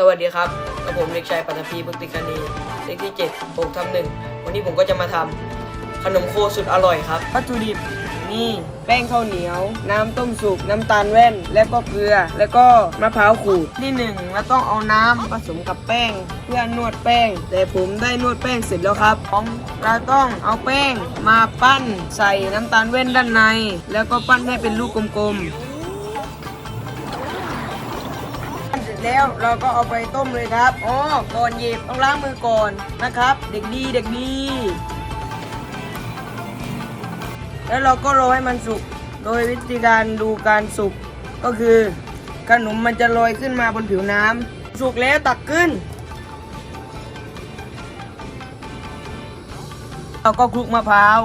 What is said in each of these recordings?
สวัสดีครับกับผมเด็กชายปัตภีบุติกานีเลขที่7 6ทับหนึ่งวันนี้ผมก็จะมาทำขนมโคสุดอร่อยครับ วัตถุดิบนี่แป้งข้าวเหนียว น้ำต้มสุก น้ำตาลแว่น แล้วก็เกลือ แล้วก็มะพร้าวขูดที่หนึ่งเราต้องเอาน้ำผสมกับแป้ง เพื่อนวดแป้ง แต่ผมได้นวดแป้งเสร็จแล้วครับผมเราต้องเอาแป้งมาปั้นใส่น้ำตาลแว่นด้านใน แล้วก็ปั้นให้เป็นลูกกลมๆ จแล้วเราก็เอาไปต้มเลยครับอ๋อก่อนหยิบต้องล้างมือก่อนนะครับ เด็กดีเด็กดี แล้วเราก็รอให้มันสุก โดยวิธีการดูการสุกก็คือขนมมันจะลอยขึ้นมาบนผิวน้ำสุกแล้วตักขึ้นเราก็คลุกมะพร้าว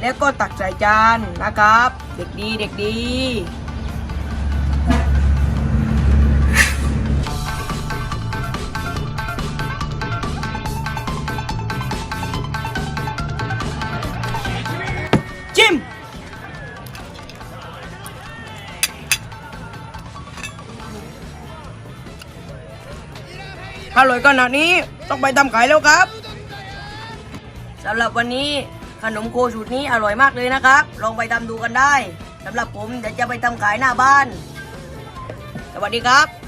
แล้วก็ตักใส่จานนะครับ เด็กดีเด็กดี จิ้มอร่อยขนาดนี้ต้องไปทำขายแล้วครับสำหรับวันนี้ ขนมโคสูตรนี้อร่อยมากเลยนะครับ ลองไปทำดูกันได้สำหรับผมเดี๋ยวจะไปทำขายหน้าบ้าน สวัสดีครับ